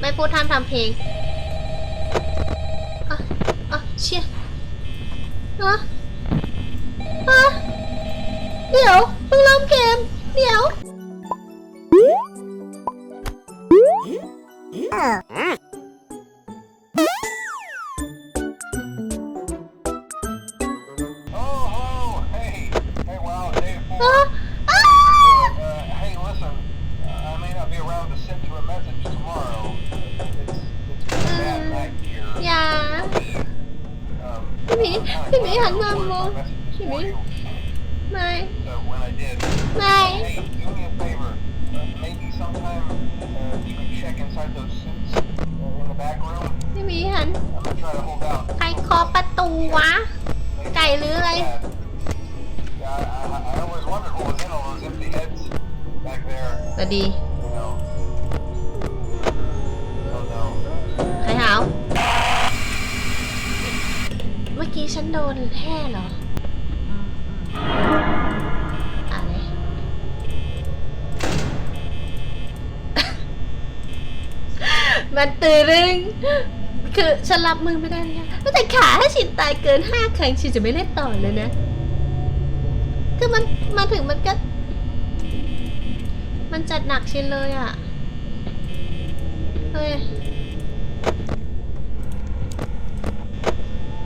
ไม่พูดทำทำเพลงอะอะเชี่ยอะอะเดี๋ยวเพิ่งเริ่มเกม เดี๋ยว พี่มีหัน ใครเคาะประตูวะ ไก่หรืออะไร สวัดี ใครหาว เมื่อกี้ฉันโดนแห่เหรอ มันตื่นรึงคือฉันรับมือไม่ได้เลยค่ะแต่ขาถ้าฉินตายเกินห้าครั้งฉินจะไม่เล่นต่อเลยนะ คือมันมาถึงมันก็ มันจัดหนักชินเลยอะ เฮ้ย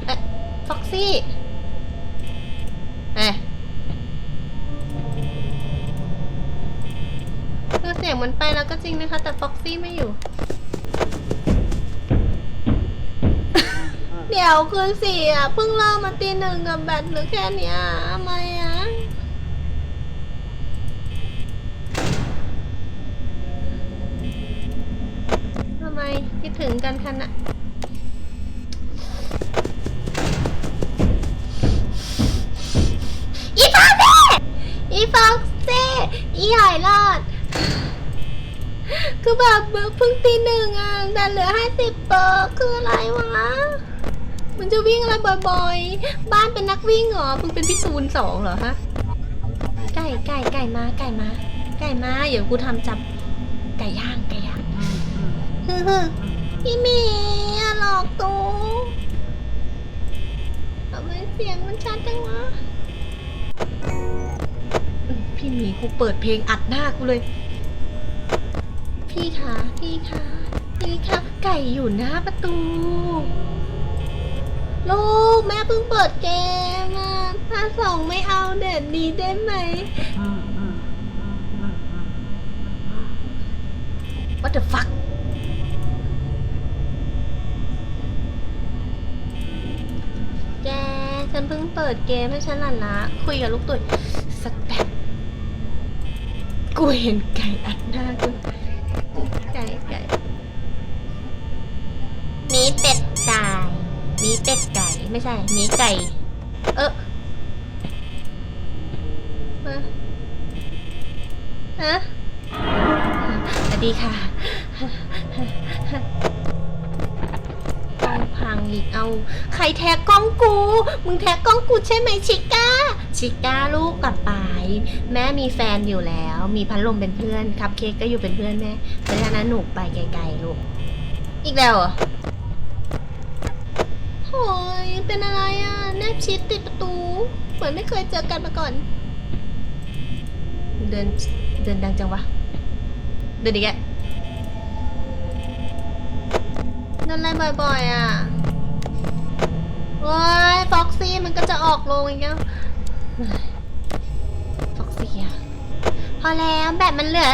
เอ๊ะฟ็อกซี่ เอ๊ะคือเสียงมันไปแล้วก็จริงนะคะ แต่ฟ็อกซี่ไม่อยู่ เดี๋ยวคืนสี่อะเพิ่งเริ่มมาตีหนึ่งกับแบตหรือแค่เนี้ยทำไมอะทำไมคิดถึงกันขนาดอีฟอกซี่อีฟอกซี่อีหอยรอด คือแบบเพิ่งตีหนึ่งอะแต่เหลือห้าสิบเปอร์คืออะไรวะ มันจะวิ่งอะไรบ่อยๆ บ้านเป็นนักวิ่งเหรอเพิ่งเป็นพี่ตูนสองเหรอฮะ ไก่ไก่ไก่มาไก่มาไก่มาเดี๋ยวกูทำจับไก่ย่างไก่ย่างฮึฮึพี่เมียหลอกตูทำไมเสียงมันชัดจังวะ พี่หมีกูเปิดเพลงอัดหน้ากูเลย พี่คะพี่คะพี่คะไก่อยู่หน้าประตู ลูกแม่เพิ่งเปิดเกมอะถ้าสองไม่เอาเด็ดดีได้ไหม What the fuck แกฉันเพิ่งเปิดเกมให้ฉันหลานละคุยกับลูกตุ๋ยสักแป๊บกูเห็นไก่อัดหน้ากูไก่ไก่หมีเป็ดตายหมีเป็ด ไม่ใช่หมีไก่ เออฮะฮะสวัสดีค่ะกล้องพังอีกเอา ใครแท็กกล้องกู มึงแท็กกล้องกูใช่ไหมชิก้า ชิก้าลูกกลับไปแม่มีแฟนอยู่แล้ว มีพัดลมเป็นเพื่อน คัพเค้กก็อยู่เป็นเพื่อนแม่เพราะฉะนั้นหนูไปไกลๆลูก อีกแล้วเหรอ โอ้ยเป็นอะไรอะ แนบชิดติดประตู เหมือนไม่เคยเจอกันมาก่อน เดินเดินดังจังวะ เดินอีกแกเดินอะไรบ่อย ๆ อะว้ายฟ็อกซี่มันก็จะออกโรงอีกแล้วฟ็อกซี่อะพอแล้วแบบมันเหลือ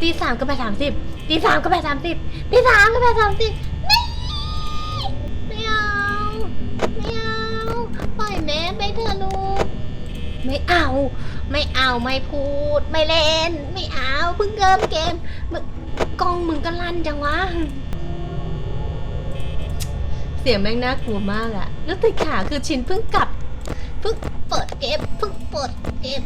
ตีสามก็ไปสามสิบตีสามก็ไปสามสิบตีสามก็ไปสามสิบ ไม่เอา ไม่เอาไม่พูด ไม่เล่น ไม่เอาเพิ่งเริ่มเกมมึงกล้องมึงก็ลั่นจังวะ เสียงแม่งน่ากลัวมากอะแล้วติดขาคือชินเพิ่งกลับเพิ่งเปิดเกมเพิ่งเปิดเกม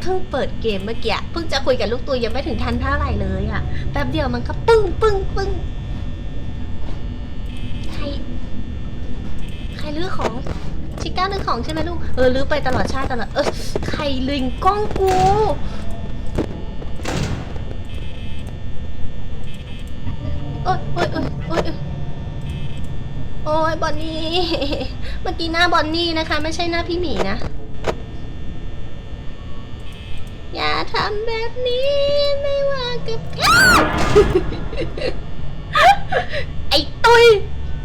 เพิ่งเปิดเกมเมื่อกี้เพิ่งจะคุยกับลูกตัวยังไม่ถึงทันเท่าไหร่เลยอะแป๊บเดียวมันก็ปึ้งปึ้งปึ้งใครใครลื้อของ ชิก้าลื้อของใช่ไหมลูก เออลื้อไปตลอดชาติตลอด เออใครลิงกล้องกู โอ๊ยโอ๊ยโอ๊ยโอ๊ยโอ๊ยบอนนี่ เมื่อกี้หน้าบอนนี่นะคะ ไม่ใช่หน้าพี่หมีนะ อย่าทำแบบนี้ไม่ว่ากับไอ้ตุย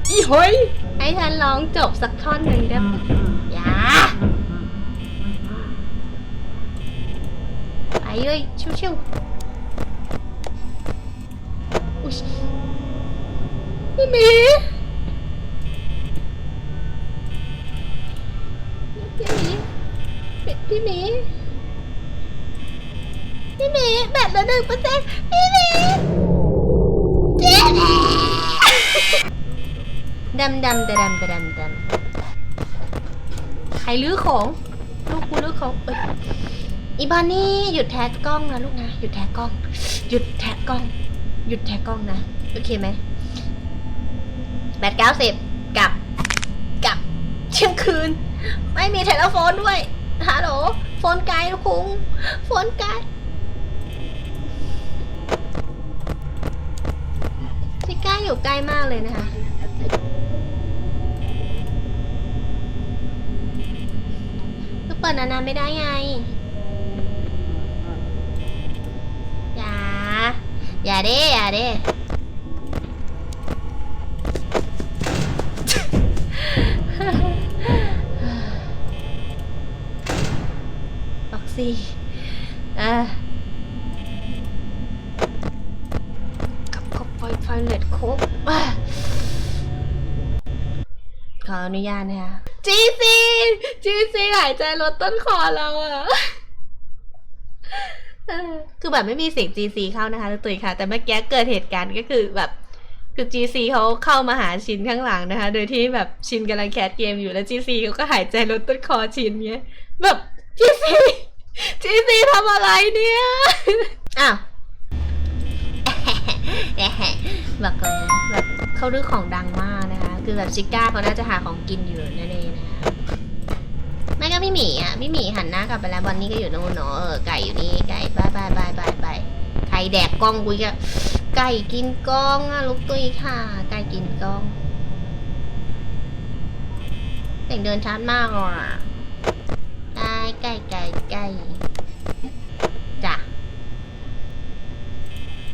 อีหอย ให้ฉันร้องจบสักท่อนหนึ่งได้ปะอย่าไปเลยชิวๆอุ๊ยพี่หมีพี่หมีพี่หมีพี่หมีแบตเหลือหนึ่งเปอร์เซ็นต์พี่หมีพี่ ดำดำดำดำดำดำใครลื้อของ ลูกกูลื้อของเอ้ยอีบอนนี่หยุดแท็กกล้องนะลูกนะหยุดแท็กกล้อง หยุดแท็กกล้อง หยุดแท็กกล้องนะโอเคไหมแบตเก้าสิบกับกับเที่ยงคืน ไม่มีเทเลโฟนด้วยฮัลโหลโฟนไกลคุงโฟนไกลชิก้าอยู่ใกล้มากเลยนะคะก็ เปิดนานๆไม่ได้ไง อย่า อย่าเด้อย่าเด้ออกซี่อะกับกับไฟไฟเลตครบอะขออนุญาตนะคะจีซี จีซีหายใจลดต้นคอเราอะคือแบบไม่มีเสียง GC เข้านะคะตุยค่ะ แต่เมื่อกี้เกิดเหตุการณ์ก็คือแบบคือ GC เขาเข้ามาหาชินข้างหลังนะคะ โดยที่แบบชินกำลังแคสเกมอยู่แล้ว GC เขาก็หายใจลดต้นคอชินเงี้ยแบบ GC GC ทำอะไรเนี่ยอ้าวบอกเลยแบบเขาดื้อของดังมากนะคะ คือแบบชิก้าเขาน่าจะหาของกินอยู่นั่นเอง ไม่ก็พี่หมีอะพี่หมีหันหน้ากลับไปแล้วบอนนี่ก็อยู่โน่นเนอะเออไก่อยู่นี่ไก่บายบายบายบายบายใครแดกกล้องกูอีกอะไก่กินกล้องอะลูกตุยค่ะ ไก่กินกล้องเสียงเดินชัดมากอะไก่ไก่ไก่ไก่จ้ะ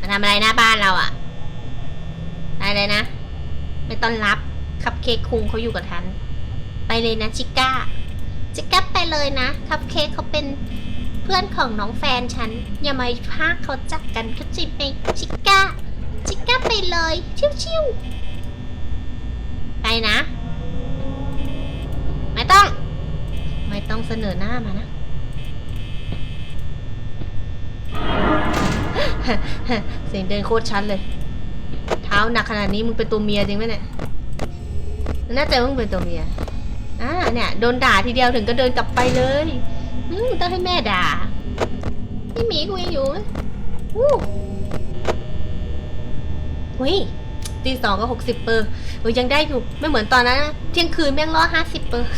มาทำอะไรหน้าบ้านเราอะอะไรนะ ไม่ต้อนรับ คัพเค้กคุงเขาอยู่กับทัน ไปเลยนะชิก้า จะกลับไปเลยนะคัพเค้กเขาเป็นเพื่อนของน้องแฟนฉัน อย่ามาพากเขาจักกันเขาจิบไปชิก้า ชิก้าไปเลยชิวๆไปนะ ไม่ต้อง ไม่ต้องเสนอหน้ามานะ เสียงเดินโคตรชัดเลย เท้าหนักขนาดนี้มึงเป็นตัวเมียจริงไหมเนี่ยน่าจะมึงเป็นตัวเมีย อ่าเนี่ยโดนด่าทีเดียวถึงก็เดินกลับไปเลยอืมต้องให้แม่ด่าพี่หมีกูยังอยู่ไหมอู้เฮ้ยตีสองก็หกสิบเปอร์เฮ้ยยังได้อยู่ ไม่เหมือนตอนนั้นนะเที่ยงคืนแม่งร้อห้าสิบเปอร์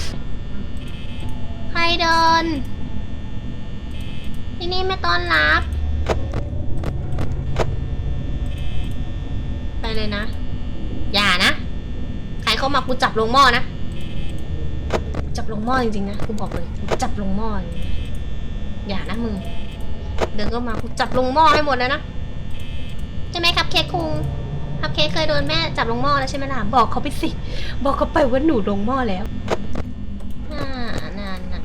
ใครเดิน ที่นี่ไม่ต้อนรับ ไปเลยนะ อย่านะ ใครเข้ามากูจับลงหม้อนะ จับลงหม้อจริงๆนะกูบอกเลยกูจับลงหม้อยอย่านะมึงเดินก็มากูจับลงหม้อให้หมดแล้วนะใช่ไหมครับเค้กคุงครับเค้กเคยโดนแม่จับลงหม้อแล้วใช่ไหมล่ะบอกเขาไปสิ บอกเขาไปว่าหนูลงหม้อแล้วอ่านานนะ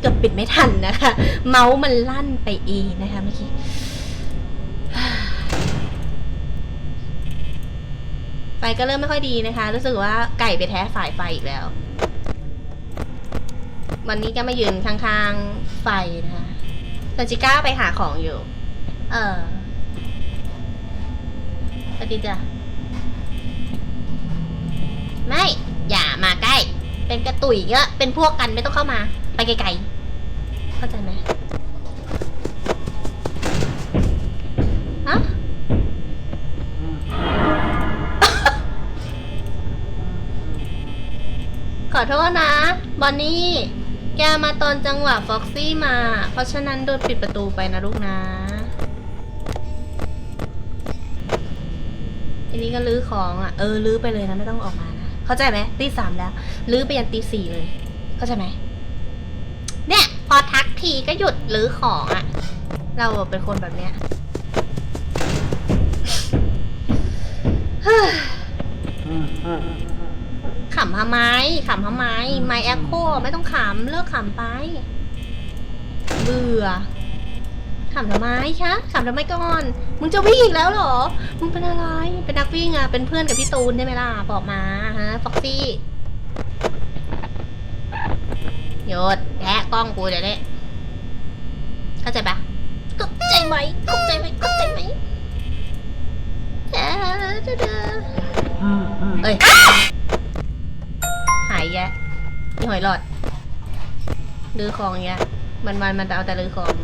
เกือบปิดไม่ทันนะคะ เมาส์มันลั่นไปเองนะคะเมื่อกี้ ก็เริ่มไม่ค่อยดีนะคะ รู้สึกว่าไก่ไปแท้สายไฟอีกแล้ว วันนี้ก็มายืนข้างๆไฟนะคะแต่จิก้าไปหาของอยู่ เออสวัสดีจ้ะไม่ อย่ามาใกล้ เป็นกระตุยเยอะ เป็นพวกกันไม่ต้องเข้ามา ไปไกลๆ เข้าใจไหม โทษนะ บอนนี่ แกมาตอนจังหวะฟ็อกซี่มา เพราะฉะนั้นโดนปิดประตูไปนะลูกนะทีนี้ก็ลื้อของอะ เออลื้อไปเลยนะไม่ต้องออกมานะ เข้าใจไหมตีสามแล้ว ลื้อไปยันตีสี่เลย เข้าใจไหม เนี่ย พอทักทีก็หยุดลื้อของอะ เราเป็นคนแบบเนี้ยเฮ้ย ขำทำไมขำทำไมไม่แอคโคไม่ต้องขำเลิกขำไป เบื่อขำทำไมคะขำทำไมก่อน มึงจะวิ่งอีกแล้วเหรอ มึงเป็นอะไร เป็นนักวิ่งอะ เป็นเพื่อนกับพี่ตูนใช่ไหมล่ะ บอกมาฮะฟ็อกซี่หยุดแทะกล้องกูเดี๋ยวนี้เข้าใจปะเข้าใจไหมเข้าใจไหมเข้าใจไหมแทะเด้อเด้ย หอยหลอดลือของแยมันมันมันเอาแต่ลือของ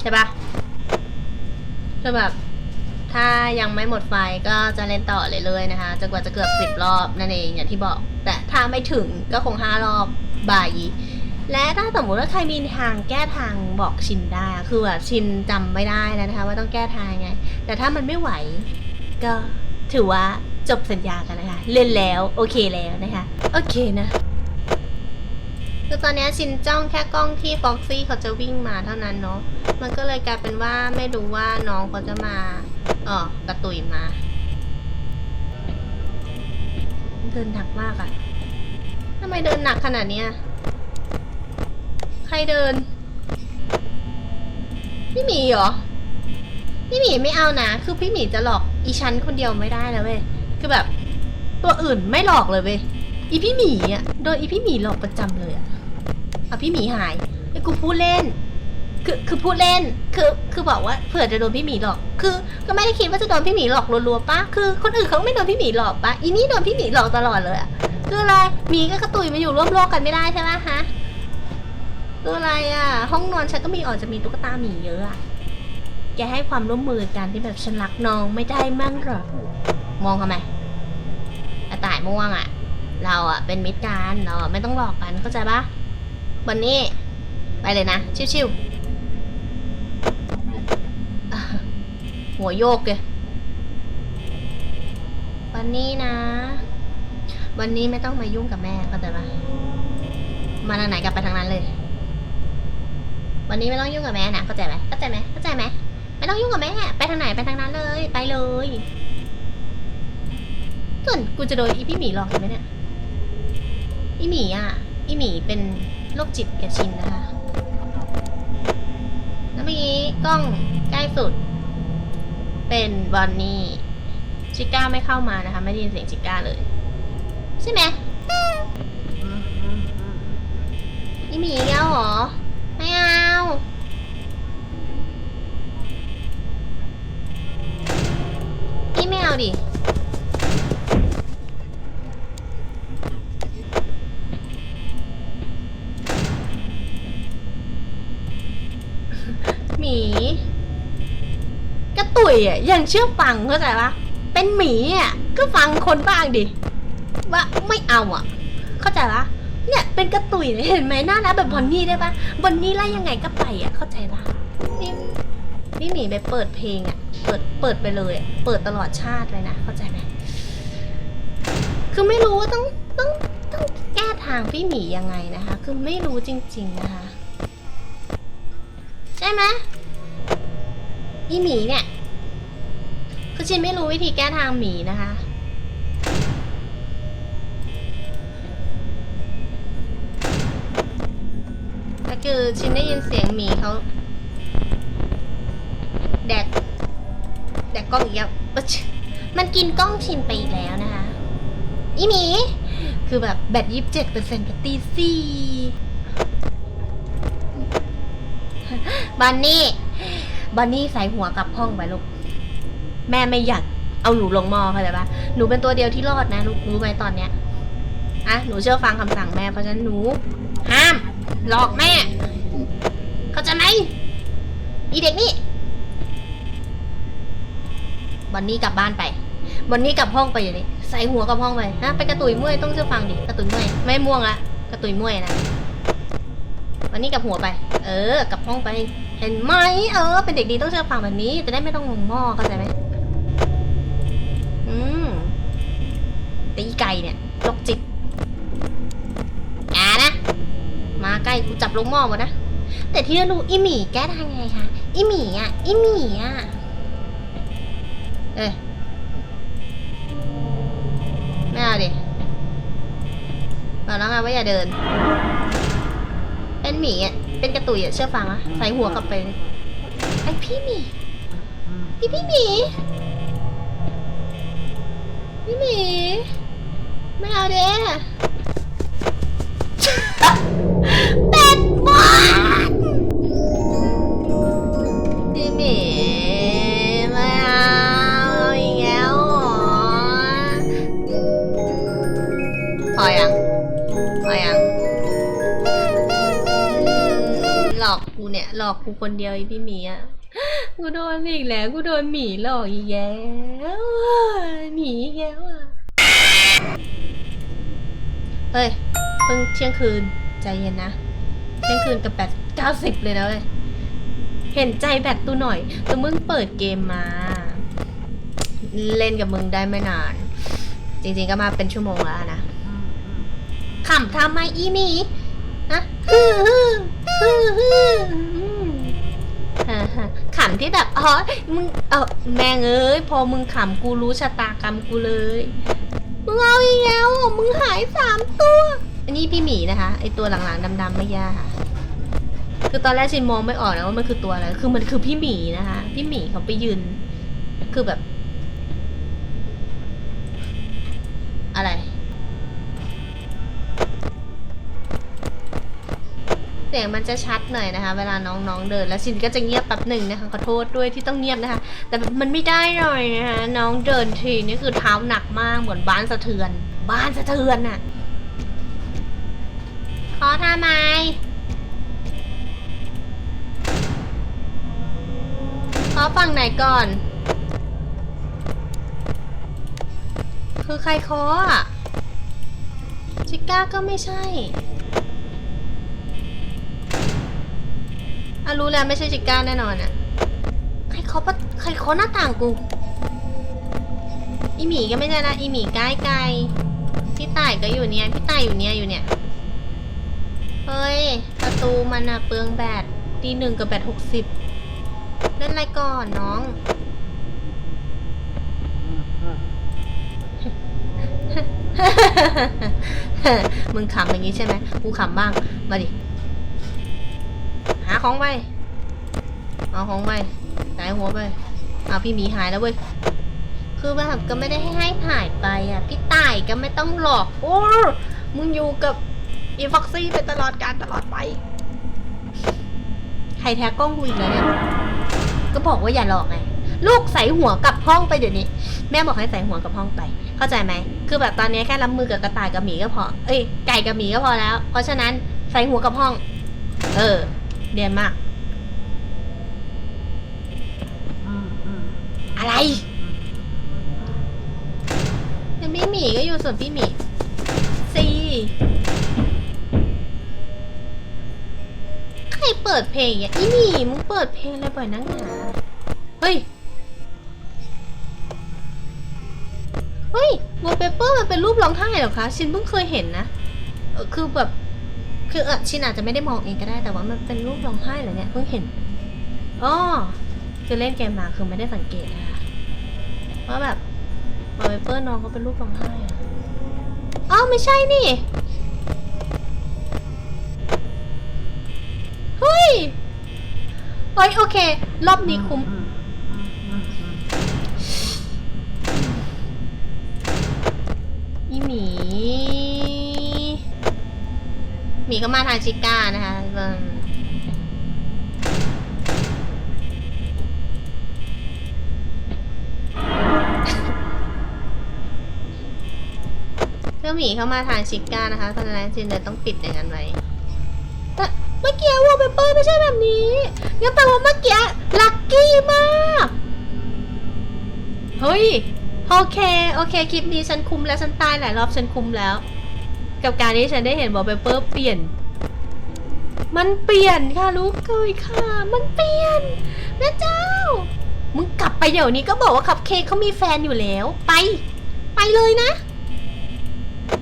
ใช่ปะคือแบบถ้ายังไม่หมดไฟก็จะเล่นต่อเลยเลยๆนะคะจนกว่าจะเกือบสิบรอบนั่นเองอย่างที่บอก แต่ถ้าไม่ถึงก็คงห้ารอบบ่ายและถ้าสมมุติว่าใครมีทางแก้ทางบอกชินได้คือแบบชินจำไม่ได้แล้วนะคะ ว่าต้องแก้ทางไง แต่ถ้ามันไม่ไหว ก็ถือว่าจบสัญญากันนะคะ เล่นแล้ว โอเคแล้วนะคะ โอเคนะ คือตอนนี้ชินจ้องแค่กล้องที่ฟ็อกซี่เขาจะวิ่งมาเท่านั้นเนาะ มันก็เลยกลายเป็นว่าไม่รู้ว่าน้องเขาจะมา เออกระตุยมา เดินหนักมากอะทำไมเดินหนักขนาดนี้ใครเดิน พี่หมีเหรอ พี่หมีไม่เอานะ คือพี่หมีจะหลอกอีฉันคนเดียวไม่ได้แล้วเว้ย คือแบบ ตัวอื่นไม่หลอกเลยเว้ยอีพี่หมีอะ โดนอีพี่หมีหลอกประจำเลยอะ อะพี่หมีหายไอ้กูพูดเล่น คือคือพูดเล่น คือคือบอกว่าเผื่อจะโดนพี่หมีหลอก คือก็ไม่ได้คิดว่าจะโดนพี่หมีหลอกรัวๆปะคือคนอื่นเขาไม่โดนพี่หมีหลอกปะอีนี่โดนพี่หมีหลอกตลอดเลยอะคืออะไรหมีกับกระตุยมาอยู่ร่วมโลกกันไม่ได้ใช่ไหมฮะคืออะไรอะห้องนอนฉันก็มีออกจะมีตุ๊กตาหมีเยอะอะแกให้ความร่วมมือกันที่แบบฉันรักน้องไม่ได้มั่งหรอมองทำไมกระต่ายม่วงอะเราอะเป็นมิตรกันเราอะไม่ต้องหลอกกันเข้าใจปะ วันนี้ ไปเลยนะ ชิวๆหัวโยกเลยวันนี้นะ วันนี้ไม่ต้องมายุ่งกับแม่เข้าใจปะมาทางไหนกลับไปทางนั้นเลย วันนี้ไม่ต้องยุ่งกับแม่นะเข้าใจไหมเข้าใจไหมเข้าใจไหมไม่ต้องยุ่งกับแม่ไปทางไหนไปทางนั้นเลย ไปเลยส่วนกูจะโดนอีพี่หมีหลอกอยู่ไหมเนี่ยอีหมีอะอีหมีเป็น โรคจิตกับชินนะคะ แล้วเมื่อกี้กล้องใกล้สุด เป็นบอนนี่ชิก้าไม่เข้ามานะคะ ไม่ได้ยินเสียงชิก้าเลย ใช่ไหมอีหมีอีกแล้วเหรอ ไม่เอาอีไม่เอาดิ หมี กระ ตุยอะยังเชื่อฟังเข้าใจปะเป็นหมีอะก็ฟังคนบ้างดิว่าไม่เอาอะ เข้าใจปะเนี่ยเป็นกระตุยเนี่ยเห็นไหมหน่ารักแบบบอนนี่ได้ปะบอนนี่ไล่ยังไงก็ไปอะ เข้าใจปะนี่นี่หมีไปเปิดเพลงอะ เปิดเปิดไปเลยอะเปิดตลอดชาติเลยนะเข้าใจไหมคือไม่รู้ว่าต้องต้องต้องแก้ทางพี่หมียังไงนะคะ คือไม่รู้จริง ๆนะคะ ใช่ไหมอีหมีเนี่ย ชินไม่รู้วิธีแก้ทางหมีนะคะแต่คือชินได้ยินเสียงหมีเขาแดก แดกกล้องอีกแล้วอึ๊ชมันกินกล้องชินไปอีกแล้วนะคะ อีหมี คือแบบแบตยี่สิบเจ็ดเปอร์เซ็นต์กับตีสี่บันนี่ บันนี่ใส่หัวกลับห้องไปลูก แม่ไม่อยากเอาหนูลงหม้อเข้าใจปะหนูเป็นตัวเดียวที่รอดนะลูกรู้ไหมตอนเนี้ยอะหนูเชื่อฟังคำสั่งแม่เพราะฉะนั้นหนู ห้าม หลอกแม่ เข้าใจไหมอีเด็กนี่บันนี่กลับบ้านไปบันนี่กลับห้องไปอย่างนี้ใส่หัวกลับห้องไปนะไปกระตุยมวยต้องเชื่อฟังดิกระตุยมวยไม่ม่วงละกระตุยมวยนะวันนี้กลับหัวไป เออกลับห้องไป เห็นไหมเออ เป็นเด็กดีต้องเชื่อฟังแบบนี้จะได้ไม่ต้องงงหม้อเข้าใจไหม อืม ตีไก่เนี่ยโรคจิตอ่านะ มาใกล้กูจับลงหม้อหมดนะ แต่ที่รู้อีหมีแก้ทางไงคะ อีหมีอะ อีหมีอะ เอ้ยไม่เอาดิบอกแล้วไงว่าอย่าเดิน เป็นหมีอะ เป็นกระตุยอะ เชื่อฟังอะใส่หัวกลับไป ไอพี่หมี พี่พี่หมี พี่หมี ไม่เอาเด้เป็ดบอลพี่หมีไม่เอาเอาอีกแล้วเหรอพอยังพอยังหลอกกูเนี่ย หลอกกูคนเดียวไอ้พี่หมีอะกูโดนอีกแล้ว กูโดนหมีหลอกอีกแล้วหมีอีกแล้วอะ เฮ้ย เพิ่งเที่ยงคืนใจเย็นนะ เที่ยงคืนกับแบตเก้าสิบเลยนะเว้ย เห็นใจแบตตูหน่อยแต่มึงเปิดเกมมา เล่นกับมึงได้ไม่นาน จริงๆก็มาเป็นชั่วโมงแล้วนะขำทำไมอีหมีฮะฮึ่มฮึ่มฮึ่มฮึ่มอืมฮ่าฮ่าขำที่แบบอ๋อมึงเออแม่งเอ้ย พอมึงขำกูรู้ชะตากรรมกูเลย มึงเอาอีกแล้วมึงหายสามตัว อันนี้พี่หมีนะคะ ไอตัวหลังๆดำๆไม่ยากค่ะ คือตอนแรกชินมองไม่ออกนะว่ามันคือตัวอะไร คือมันคือพี่หมีนะคะ พี่หมีเขาไปยืน คือแบบ อะไร เสียงมันจะชัดหน่อยนะคะ เวลาน้องๆเดิน แล้วชินก็จะเงียบแป๊บหนึ่งนะคะขอโทษด้วยที่ต้องเงียบนะคะ แต่มันไม่ได้หน่อยนะคะน้องเดินทีนี่คือเท้าหนักมากเหมือนบ้านสะเทือน บ้านสะเทือนน่ะขอทำไมขอฝั่งไหนก่อน คือใครเคออะชิก้าก็ไม่ใช่ อะรู้แล้วไม่ใช่ชิก้าแน่นอนอะ ใครเคาะปะใครเคาะหน้าต่างกู อีหมีก็ไม่ใช่นะ อีหมีใกล้ไกลพี่ต่ายก็อยู่เนี่ย พี่ต่ายอยู่เนี่ยอยู่เนี่ย เฮ้ย ประตูมันอะเปลืองแบตตีหนึ่งกับแบตหกสิบเล่นอะไรก่อนน้อง มึงขำอย่างนี้ใช่ไหมกูขำบ้าง มาดิ ของไป เอาของไปสายหัวไป เอาพี่หมีหายแล้วเว้ย คือแบบก็ไม่ได้ให้ให้หายไปอะ พี่ต่ายก็ไม่ต้องหลอก โอ้ มึงอยู่กับอีฟ็อกซี่ไปตลอดการตลอดไป ใครแท็กล้องกูอีกแล้วเนี่ย ก็บอกว่าอย่าหลอกไง ลูกใส่หัวกลับห้องไปเดี๋ยวนี้ แม่บอกให้ใส่หัวกลับห้องไป เข้าใจไหม คือแบบตอนนี้แค่รับมือกับกระต่ายกับหมีก็พอ เอ้ย ไก่กับหมีก็พอแล้ว เพราะฉะนั้นใส่หัวกับห้อง เออ เดียนมาก อะไรแต่พี่หมีก็อยู่ส่วนพี่หมีซีใครเปิดเพลงอะอีหมีมึงเปิดเพลงอะไรบ่อยนักหนาเฮ้ย เฮ้ยวอลเปเปอร์มันเป็นรูปร้องไห้เหรอคะ ชินเพิ่งเคยเห็นนะเออคือแบบ คือเออชินอาจจะไม่ได้มองเองก็ได้แต่ว่ามันเป็นรูปร้องไห้เหรอเนี่ยเพิ่งเห็นอ๋อคือเล่นเกมมาคือไม่ได้สังเกตนะคะว่าแบบวอลเปเปอร์น้องเขาเป็นรูปร้องไห้อะอ้าวไม่ใช่นี่เฮ้ยเฮ้ยโอเค รอบนี้คุ้มอีหมี หมีก็มาทางชิก้านะคะเบิ่งเจ้าหมีเข้ามาทางชิก้านะคะเพราะฉะนั้นจินเลยต้องปิดอย่างนั้นไว้แต่เมื่อกี้วอลเปเปอร์ไม่ใช่แบบนี้งั้นแปลว่าเมื่อกี้ลัคกี้มากเฮ้ยโอเค โอเค คลิปนี้ฉันคุมแล้ว ฉันตายหลายรอบฉันคุมแล้ว กับการที่ฉันได้เห็นวอลเปเปอร์เปลี่ยน มันเปลี่ยนค่ะรู้เคยค่ะ มันเปลี่ยนแม่เจ้า มึงกลับไปเดี๋ยวนี้ก็บอกว่าคัพเค้กเขามีแฟนอยู่แล้ว ไป ไปเลยนะ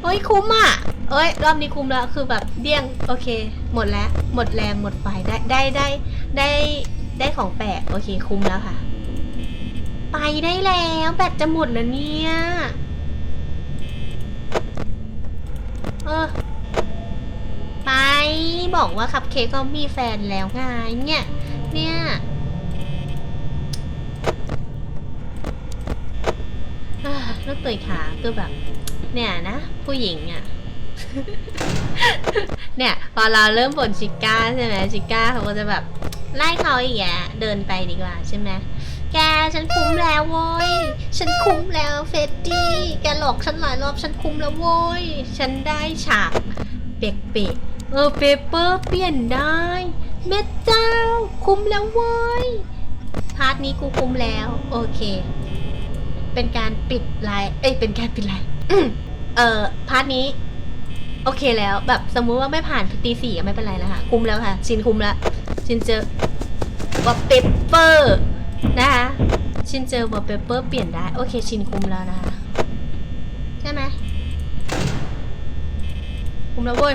เฮ้ยคุ้มอะ เอ้ยรอบนี้คุ้มแล้วคือแบบเดี้ยงโอเค หมดแล้ว หมดแรงหมดไฟได้ได้ได้ได้ได้ของแปลกโอเคคุ้มแล้วค่ะ ไปได้แล้วแบตจะหมดแล้วเนี่ย เออ ไปบอกว่าคัพเค้กก็มีแฟนแล้วไงเนี่ย เนี่ยอ่าลูกตุยขาคือแบบ เนี่ยนะ ผู้หญิงอะเนี่ย พอเราเริ่มบ่นชิก้าใช่ไหมชิก้าเขาก็จะแบบไล่เขาอีกแยะเดินไปดีกว่าใช่ไหม แกฉันคุ้มแล้วโว้ย ฉันคุ้มแล้วเฟดดี้ แกหลอกฉันหลายรอบฉันคุ้มแล้วโว้ย ฉันได้ฉากเปกๆเออเปเปอร์เปลี่ยนได้แม่เจ้า คุ้มแล้วโว้ย พาร์ทนี้กูคุ้มแล้ว โอเค เป็นการปิดไลน์เอ้ยเป็นการปิดไลน์เออพาร์ทนี้ โอเคแล้ว แบบสมมุติว่าไม่ผ่านตีสี่อะไม่เป็นไรแล้วค่ะคุ้มแล้วค่ะ ชินคุ้มแล้วชินเจอวอลเปเปอร์ นะคะชินเจอวอลเปเปอร์เปลี่ยนได้ โอเค ชินคุมแล้วนะคะ ใช่ไหมคุมแล้วเว้ย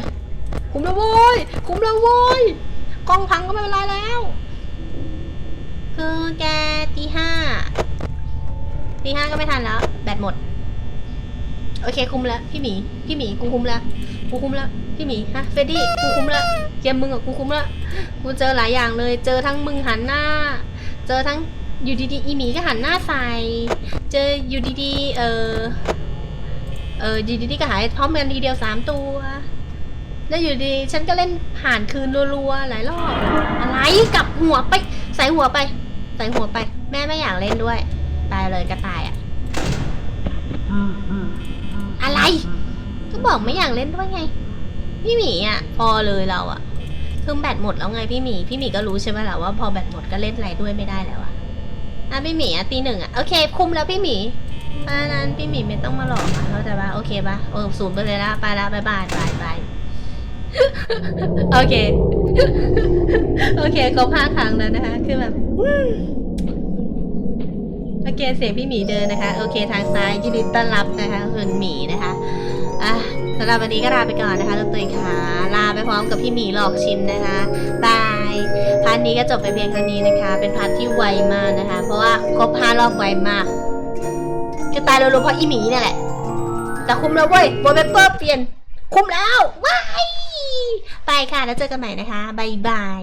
คุมแล้วเว้ย คุมแล้วเว้ย กล้องพังก็ไม่เป็นไรแล้ว คือแกตีห้าตีห้าก็ไม่ทันแล้ว แบตหมด โอเค คุมแล้ว พี่หมี พี่หมี กูคุมแล้ว กูคุมแล้ว พี่หมี ฮะ เฟรดดี้ กูคุมแล้วเกมมึงกับกูคุมแล้ว กูเจอหลายอย่างเลย เจอทั้งมึงหันหน้า เจอทั้งอยู่ดีๆอีหมีก็หันหน้าใส่เจออยู่ดีๆเออเอออยู่ดีๆก็หายพร้อมกันทีเดียวสามตัว แล้วอยู่ดีฉันก็เล่นผ่านคืนรัวๆหลายรอบ อะไรกลับหัวไป ใส่หัวไป ใส่หัวไป แม่ไม่อยากเล่นด้วย ตายเลยก็ตายอะอะไร ก็บอกไม่อยากเล่นด้วยไง พี่หมีอะ พอเลยเราอะ คือแบตหมดแล้วไงพี่หมี พี่หมีก็รู้ใช่ไหมล่ะว่าพอแบตหมดก็เล่นอะไรด้วยไม่ได้แล้วอะอะพี่หมีอะตีหนึ่งอะโอเค คุมแล้วพี่หมีอันนั้นพี่หมีไม่ต้องมาหลอกอะเข้าใจปะโอเคปะเออศูนย์ไปเลยละไปละบายบายบายบายโอเค โอเคครบห้าครั้งแล้วนะคะ คือแบบโอเคเสียงพี่หมีเดินนะคะ โอเคทางซ้ายยินดีต้อนรับนะคะคุณหมีนะคะ อะสำหรับวันนี้ก็ลาไปก่อนนะคะลูกตุยขาลาไปพร้อมกับพี่หมีหลอกชิมนะคะบายพาร์ทนี้ก็จบไปเพียงเท่านี้นะคะ เป็นพาร์ทที่ไวมากนะคะ เพราะว่าครบห้ารอบไวมากคือตายเร็วๆเพราะอีหมีนี่แหละ แต่คุมแล้วเว้ยโบเปเปอร์เปลี่ยน คุมแล้วว้ายไปค่ะแล้วเจอกันใหม่นะคะบายบาย